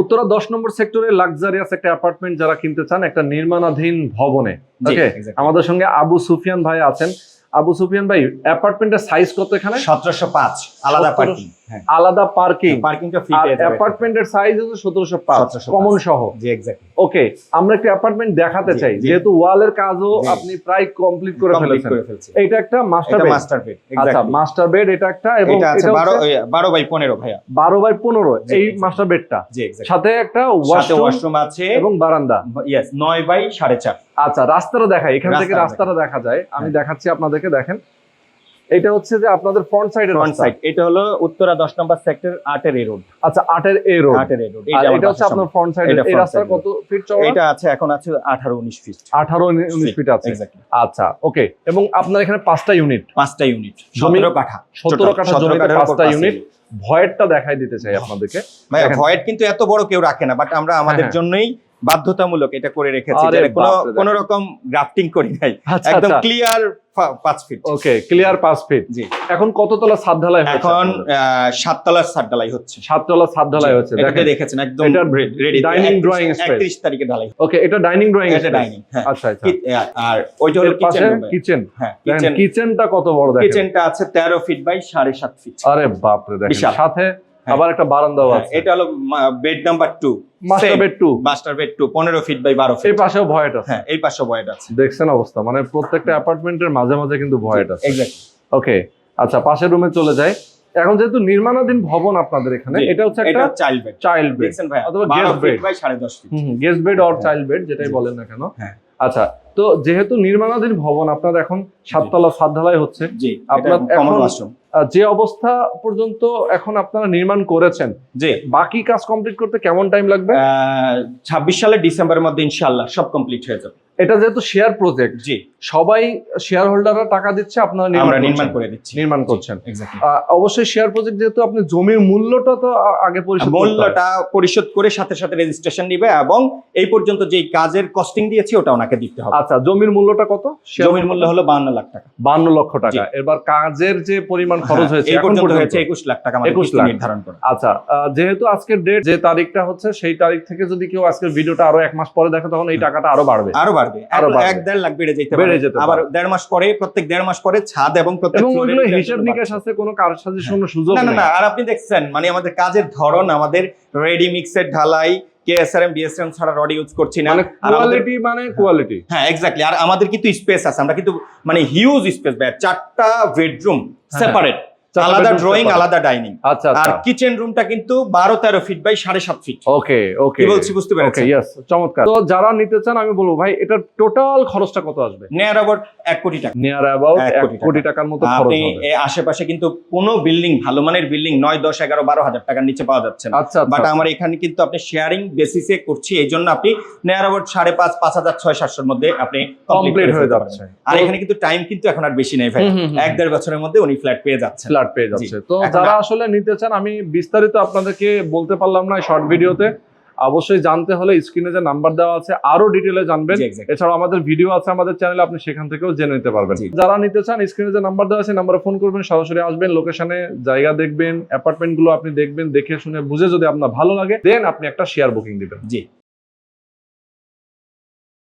উত্তরা দশ নম্বর সেক্টরে লাক্সারিয়াস একটা অ্যাপার্টমেন্ট যারা কিনতে চান একটা নির্মাণাধীন ভবনে। ওকে আমাদের সঙ্গে আবু সুফিয়ান ভাই আছেন। আবু সুফিয়ান ভাই অ্যাপার্টমেন্টের সাইজ কত এখানে? সতেরোশো পাঁচ আলাদা 1700 পার্কিং আলাদা পার্কিং পার্কিংটা ফ্রি অ্যাপার্টমেন্টের সাইজ হচ্ছে সতেরোশো পাঁচ 1705 কমন সহ। জি এক্স্যাক্টলি ওকে আমরা একটা অ্যাপার্টমেন্ট দেখাতে চাই। যেহেতু ওয়ালের কাজও আপনি প্রায় কমপ্লিট করে ফেলেছেন। এটা একটা মাস্টার বেড মাস্টার বেড আচ্ছা মাস্টার বেড এটা একটা এবং এটা আছে এটা বারো হচ্ছে ওই, বারো বাই পনেরো ভাইয়া। বারো বাই পনেরো জি, এই মাস্টার বেডটা জি এক্স্যাক্টলি সাথে একটা ওয়াশরুম ওয়াশরুম আছে। এবং বারান্দা। ইয়েস নয় বাই সাড়ে চার। আচ্ছা রাস্তাটা দেখাই। এখান থেকে রাস্তাটা রাস্তাটা দেখা যায়। আমি হ্যাঁ। দেখাচ্ছি আপনাদেরকে দেখেন। এটা হচ্ছে যে আপনাদের ফ্রন্ট সাইডের ফ্রন্ট সাইড এটা হলো উত্তরা দশ নম্বর সেক্টর আটের এ রোড আচ্ছা আটের এ রোড আটের এই রোড আর এটা হচ্ছে আপনার ফ্রন্ট সাইড এই রাস্তা কত ফিট চওড়া? এটা আছে এখন আছে আঠারো উনিশ ফিট আঠারো উনিশ ফিট আছে। আচ্ছা ওকে এবং আপনার এখানে পাঁচটা ইউনিট পাঁচটা ইউনিট জমি- সতেরো কাঠা সতেরো কাঠা 17 জমিতে পাঁচটা ইউনিট। ভয়েরটা দেখাই দিতে চাই আপনাদেরকে। ভাই ভয়েড কিন্তু এত বড় কেউ রাখে না বাট আমরা আমাদের হ্যাঁ। জন্যই বাধ্যতামূলক এটা করে রেখেছি কোনো কোনো রকম গ্রাফটিং করি নাই। আচ্ছা একদম আচ্ছা ক্লিয়ার পাঁচ ফিট ওকে ক্লিয়ার পাঁচ ফিট জি। এখন কততলা ছাদ ঢালাই এখন সাত ঢালাই হচ্ছে। সাততলা ছাদ ঢালাই হচ্ছে দেখেছেন একদম এটা রেডি dining drawing space। একত্রিশ তারিখে ঢালাই ওকে এটা ডাইনিং ড্রয়িং এটা ডাইনিং হ্যাঁ। আচ্ছা আচ্ছা। আর ওইটা হলো কিচেন কিচেন হ্যাঁ কিচেনটা কত বড় দেখেন। কিচেনটা আছে তেরো ফিট বাই সাড়ে সাত ফিট আরে বাপ রে দেখেন সাথে। আবার একটা বারান্দাও হ্যাঁ, আছে। এটা হলো bed number two master bed two master bed two পনেরো ফিট বাই বারো এই পাশেও ভয়েট আছে। হ্যাঁ এই পাশে বয়েড আছে। দেখছেন অবস্থা মানে প্রত্যেকটা অ্যাপার্টমেন্টের মাঝে মাঝে কিন্তু ভয়েট আছে। ওকে আচ্ছা পাশের রুমে চলে যাই। এখন যেহেতু নির্মাণাধীন ভবন আপনাদের এখানে এটা হচ্ছে একটা চাইল্ড বেড চাইল্ড বেড অথবা ফিট bed। বাই সাড়ে দশ ফিট গেস্ট বেড অর হ্যাঁ। চাইল্ড বেড যেটাই বলেন না কেন। হ্যাঁ। আচ্ছা তো যেহেতু নির্মাণাধীন ভবন আপনার এখন সাততলা সাত ঢালাই হচ্ছে আপনার এখন- যে অবস্থা পর্যন্ত এখন আপনারা নির্মাণ করেছেন যে বাকি কাজ কমপ্লিট করতে কেমন টাইম লাগবে? ছাব্বিশ সালের ডিসেম্বরের মধ্যে ইনশাল্লাহ সব কমপ্লিট হয়ে যাবে। এটা যেহেতু শেয়ার প্রজেক্ট জি। সবাই শেয়ার হোল্ডাররা টাকা দিচ্ছে আপনারা নির্মাণ নির্মাণ করে দিচ্ছি। নির্মাণ করছেন। অবশ্যই শেয়ার প্রজেক্ট যেহেতু আপনি জমির মূল্যটা তো আগে পরিশোধ মূল্যটা পরিশোধ করে সাথে সাথে রেজিস্ট্রেশন নিবে এবং এই পর্যন্ত যে কাজের কস্টিং দিয়েছি ওটা ওনাকে দিতে হবে। আচ্ছা জমির মূল্যটা কত? জমির মূল্য হলো বান্ন লাখ টাকা। বান্ন লক্ষ টাকা। এবার কাজের যে পরিমাণ খরচ হ্যাঁ, হয়েছে এখন পর্যন্ত পর্যন্ত হয়েছে একুশ লাখ টাকা আমাদের 21 কিস্তি লাখ। নির্ধারণ করে। আচ্ছা যেহেতু আজকের ডেট যে তারিখটা হচ্ছে সেই তারিখ থেকে যদি কেউ আজকের ভিডিওটা আরও এক মাস পরে দেখে তখন এই টাকাটা আরও বাড়বে। আরও বাড়বে। আরও এক- দেড় লাখ বেড়ে যেতে বেড়ে যেতে আবার দেড় মাস পরে প্রত্যেক দেড় মাস পরে ছাদ এবং প্রত্যেক হিসাব নিকাশ আছে কোনো কার সাথে কোনো সুযোগ না না না আর আপনি দেখছেন মানে আমাদের কাজের ধরন আমাদের রেডি মিক্সের ঢালাই কেএসআরএম বিএসএম ছাড়া রড ইউজ করছি না। মানে আর কোয়ালিটি মানে কোয়ালিটি হ্যাঁ এক্স্যাক্টলি আর আমাদের কিন্তু স্পেস আছে। আমরা কিন্তু মানে হিউজ স্পেস ভাই চারটা বেডরুম হ্যাঁ। সেপারেট চারটা আলাদা ড্রয়িং আলাদা ডাইনিং আচ্ছা আর আচ্ছা কিচেন রুমটা কিন্তু বারো তেরো ফিট বাই সাড়ে সাত ফিট ওকে ওকে। বলছি বুঝতে ইয়েস চমৎকার। তো যারা নিতে চান আমি বলব ভাই এটার টোটাল খরচটা কত আসবে? নেয়ার অ্যাবাউট এক কোটি টাকা। নিয়ার অ্যাবাউট এক কোটি টাকার মতো খরচ আপনি আশেপাশে কিন্তু কোনো বিল্ডিং ভালো মানের বিল্ডিং নয় দশ এগারো বারো হাজার টাকার নিচে পাওয়া যাচ্ছে না। আচ্ছা বাট আচ্ছা আমার এখানে কিন্তু আপনি শেয়ারিং বেসিসে করছি এই জন্য আপনি নেয়ার অ্যাবাউট সাড়ে পাঁচ পাঁচ হাজার ছয় সাতশোর মধ্যে আপনি কমপ্লিট হয়ে যাচ্ছে। আর এখানে কিন্তু টাইম কিন্তু এখন আর বেশি নেই ভাই। এক দেড় বছরের মধ্যে উনি ফ্ল্যাট পেয়ে যাচ্ছেন। ফ্ল্যাট পেয়ে যাচ্ছে। তো যারা আসলে নিতে চান আমি বিস্তারিত আপনাদেরকে বলতে পারলাম না শর্ট ভিডিওতে অবশ্যই জানতে হলে স্ক্রিনে যে নাম্বার দেওয়া আছে আরও ডিটেলে জানবেন. এছাড়াও আমাদের ভিডিও আছে আমাদের চ্যানেলে আপনি সেখান থেকেও জেনে নিতে পারবেন। যারা নিতে চান স্ক্রিনে যে নাম্বার দেওয়া আছে নাম্বারে ফোন করবেন সরাসরি আসবেন লোকেশনে জায়গা দেখবেন অ্যাপার্টমেন্টগুলো আপনি দেখবেন দেখে শুনে বুঝে যদি আপনার ভালো লাগে দেন আপনি একটা শেয়ার বুকিং দিবেন। জি।